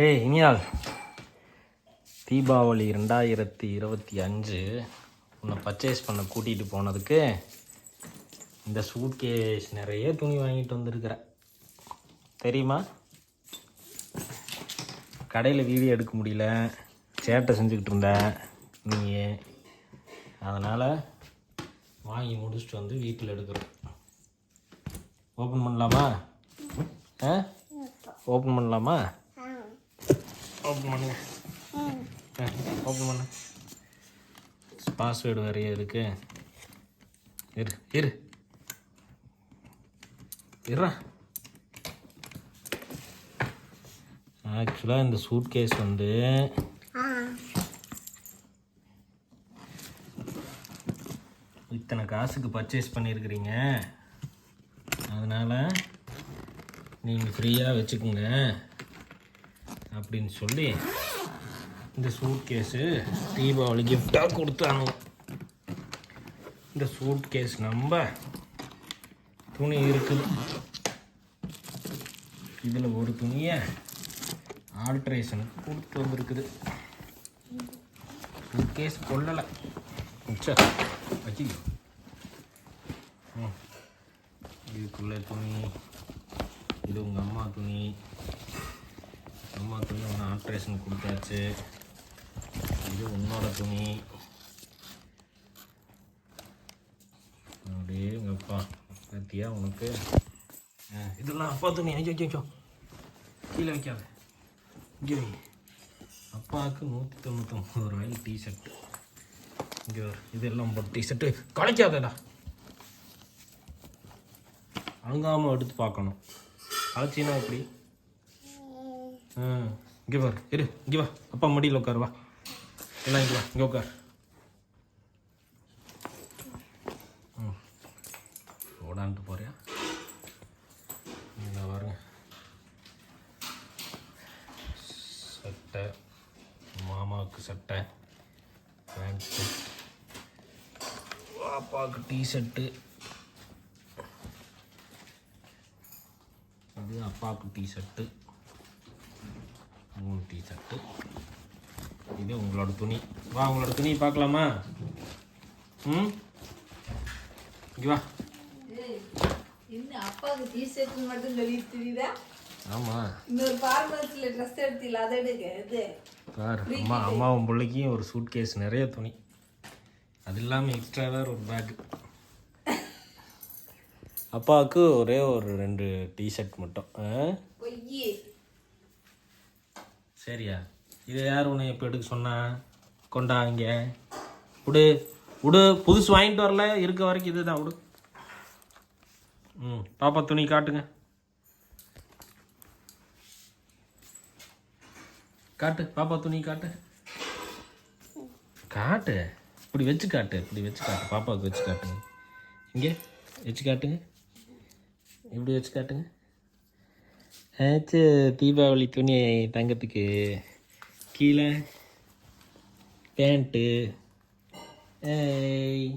ஹே இனியால் தீபாவளி ரெண்டாயிரத்தி இருபத்தி அஞ்சு உன்னை பர்ச்சேஸ் பண்ண கூட்டிகிட்டு போனதுக்கு இந்த சூட்கேஸ் நிறைய துணி வாங்கிட்டு வந்திருக்கிற தெரியுமா? கடையில் வீடியோ எடுக்க முடியல. சேட்டை செஞ்சுக்கிட்டு இருந்த நீ அதனால் வாங்கி முடிச்சுட்டு வந்து வீட்டில் எடுக்கிறோம். ஓப்பன் பண்ணலாமா? ஆ? ஓப்பன் பண்ணலாமா? ஓப்பன் பண்ணுங்க ஓப்பன் பண்ணு. பாஸ்வேர்டு வேறையே இருக்கு. இரு இரு. இருறா ஆக்சுவலாக இந்த சூட் கேஸ் வந்து இத்தனை காசுக்கு பர்ச்சேஸ் பண்ணியிருக்கிறீங்க அதனால் நீங்கள் ஃப்ரீயாக வச்சுக்கோங்க. அப்படின்னு சொல்லி இந்த சூட் கேஸு தீபாவளி கிஃப்டாக கொடுத்தாங்க. இந்த சூட் கேஸ் நம்ம துணி இருக்குது இதில் ஒரு துணியை ஆல்ட்ரேஷனுக்கு கொடுத்து வந்திருக்குது. சூட் கேஸ் கொள்ளலை சார் வச்சுக்கோ இதுக்குள்ளே துணி இது உங்கள் அம்மா துணி. அம்மா துணி ஒன்று ஆல்ட்ரேஷன் கொடுத்தாச்சு. இது உன்னோட துணி. அப்படியே உங்கள் அப்பா பார்த்தியா உனக்கு? இதெல்லாம் அப்பா துணி. ஐயோ ஐயோ, கீழே வைக்காத. இங்கே வை. அப்பாவுக்கு நூற்றி தொண்ணூத்தொம்பது ரூபாய்க்கு டிஷர்ட்டு இங்கே வர இதெல்லாம் போட்டு டிஷர்ட்டு கலைக்காதடா. அழுங்காமல் எடுத்து பார்க்கணும். அழைச்சின்னா எப்படி? இங்கே பாரு இரு இங்கே வா. அப்பா மடியில் உட்கார் வா. எல்லாம் இங்கே வா இங்கே உட்கார். ம் ஓடான்ட்டு போறியா? இங்கே பாருங்க. சட்டை. மாமாவுக்கு சட்டை. பேண்ட்டு பாப்பாவுக்கு டிஷர்ட்டு அது அப்பாவுக்கு டிஷர்ட்டு மூணு டிஷர்ட்டு இது உங்களோட துணி. வா உங்களோட துணி பார்க்கலாமா? ம்? இங்கே வா. அப்பாவுக்கு மட்டும் தெரியுதா? ஆமாம் இன்னொரு ஃபார்மல்ஸில் ட்ரெஸ் எடுத்தில அதை எடுக்க இது. பாரு அம்மா அம்மாவும் பிள்ளைக்கும் ஒரு சூட் கேஸ் நிறைய துணி. அது இல்லாமல் எக்ஸ்ட்ரா வேறு ஒரு பேக் அப்பாவுக்கு ஒரே ஒரு ரெண்டு டிஷர்ட் மட்டும். சரியா? இதை யார் உன்னை எப்போ எடுக்க சொன்னா? கொண்டா இங்கே. விடு விடு புதுசு வாங்கிட்டு வரல. இருக்க வரைக்கும் இதுதான் விடு ம் பாப்பா துணி காட்டுங்க. காட்டு பாப்பா துணி காட்டு. காட்டு? இப்படி வச்சு காட்டு இப்படி வச்சு காட்டு. பாப்பாவுக்கு வச்சு காட்டுங்க. இங்கே வச்சு காட்டுங்க. இப்படி வச்சு காட்டுங்க. ஆச்சு தீபாவளி துணி தங்கத்துக்கு கீழே பேண்ட்டு. ஏய்.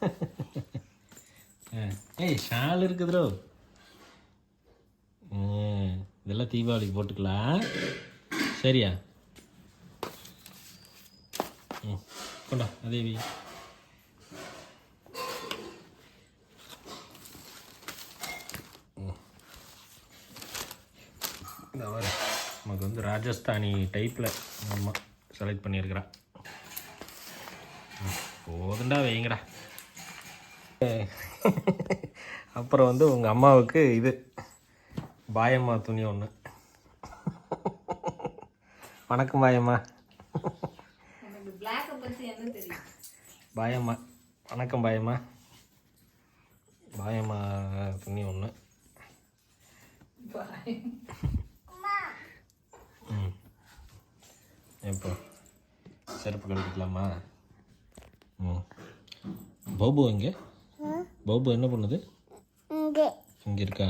ஆ, ஏய் ஷால் இருக்குதுரோ இதெல்லாம் தீபாவளிக்கு போட்டுக்கலாம். சரியா? ம் கொண்டா அதேவி இந்த வர நமக்கு வந்து ராஜஸ்தானி டைப்பில் அம்மா செலக்ட் பண்ணியிருக்கிறா. ம், போதுண்டா வைங்கடா. அப்புறம் வந்து உங்கள் அம்மாவுக்கு இது பாயம்மா துணி ஒன்று வணக்கம் பாயம்மா. பாயம்மா வணக்கம் பாயம்மா. பாயம்மா துணி ஒன்று எப்போ செருப்பு கழிக்கலாமா ம் பாபு எங்கே? பாபு என்ன பண்ணுது? இங்கே. இருக்கா?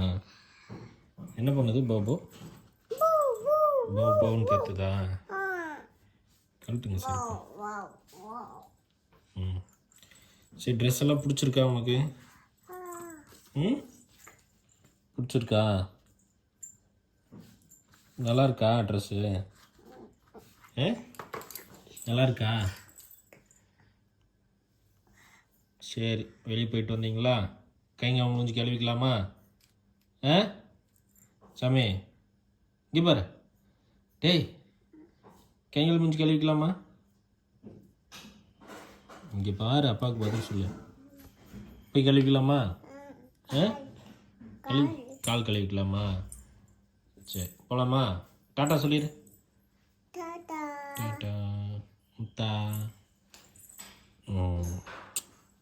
என்ன பண்ணுது பாபு? பாபுன்னு கத்துதா? கழட்டுங்க செருப்பு. ம். சரி ட்ரெஸ் எல்லாம் பிடிச்சிருக்கா உனக்கு? ம்? பிடிச்சிருக்கா? நல்லா இருக்கா ட்ரெஸ்ஸு நல்லா இருக்கா சரி வெளியே போயிட்டு வந்தீங்களா? கைங்க அவங்க முடிஞ்சு கிளவிக்கலாமா ஆ சாமி இங்கே பாரு. டேய் கைங்கள் முடிஞ்சு கழுவிக்கலாமா? இங்கே பாரு அப்பாவுக்கு பதில் சொல்லு. போய் கழுவிக்கலாமா? ஆ கழுவி கால் கழுவிக்கலாமா? சரி போகலாமா டாட்டா சொல்லிடு டாட்டா ம்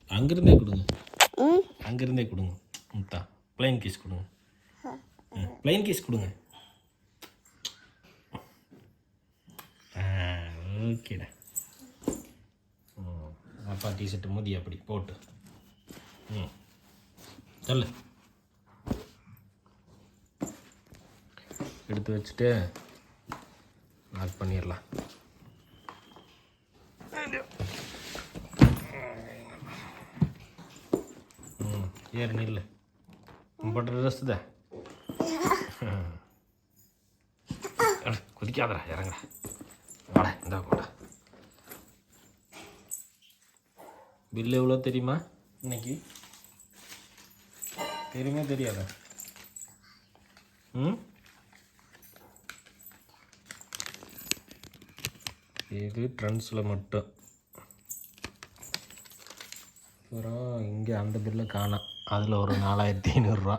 அங்கிருந்தே கொடுங்க. அங்கிருந்தே கொடுங்க முத்தா. பிளைன் கிஸ் கொடுங்க. பிளைன் கிஸ் கொடுங்க. ஆ ஓகேடா. அப்பா டிஷர்ட்டு மூடி அப்படி போட்டு. ம். சொல்லு. எடுத்து வச்சுட்டு லாக் பண்ணிடலாம். ம் ஏறு நில்லு போட்ட ட்ரெஸ் தான் குதிக்காதடா இறங்குடா வாடா இந்தா கூட பில்லு எவ்வளோ தெரியுமா இன்னைக்கு தெரியுமா தெரியாதா ம் இது ட்ரெண்ட்ஸில் மட்டும் அப்புறம் இங்கே அந்த பில்லை காணோம். அதில் ஒரு நாலாயிரத்தி ஐநூறுரூவா.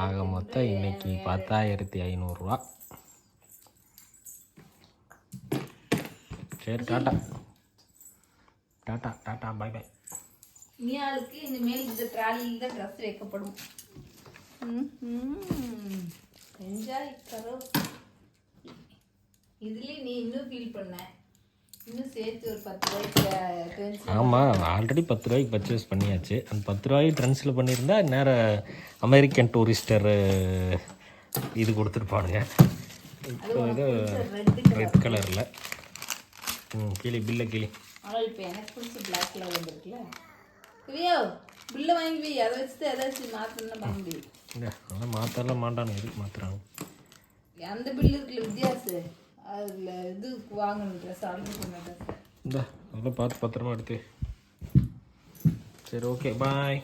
ஆக மொத்தம் இன்னைக்கு பத்தாயிரத்தி ஐநூறுரூவா. சரி tata tata tata bye bye மியாளுக்கு இனிமேல் இந்த ட்ராலியில் தான் ட்ரெஸ் வைக்கப்படும். என்ஜாய் கரோ. இதுலேயும் நீ இன்னும் ஃபீல் பண்ண. ஆமாம் ஆல்ரெடி பத்து ரூபாய்க்கு பர்ச்சேஸ் பண்ணியாச்சு. அந்த பத்து ரூபாய்க்கு ட்ரெண்ட்ஸில் பண்ணியிருந்தா நேரம் அமெரிக்கன் டூரிஸ்டர் இது கொடுத்துருப்பானுங்க. இப்போ இது ரெட் கலரில் ம் கிளி பில்லை கிளி ஆனால் இப்போ எனக்கு பிடிச்ச பிளாக் கலர் வந்துருக்குல்ல இவையோ பில்லை வாங்கி போய் அதை வச்சுட்டு ஏதாச்சும் மாற்றணும்னா பண்ண முடியும். இல்லை அதெல்லாம் மாற்றலாம் மாட்டானு எதுக்கு மாற்றுறாங்க அந்த பில்லு இருக்குல்ல வித்தியாசு அதில் இது வாங்கணும் ட்ரெஸ் ஆர்டர் பண்ண ட்ரெஸ் இந்த அதெல்லாம் பார்த்து பத்திரமா எடுத்து. சரி ஓகே பாய்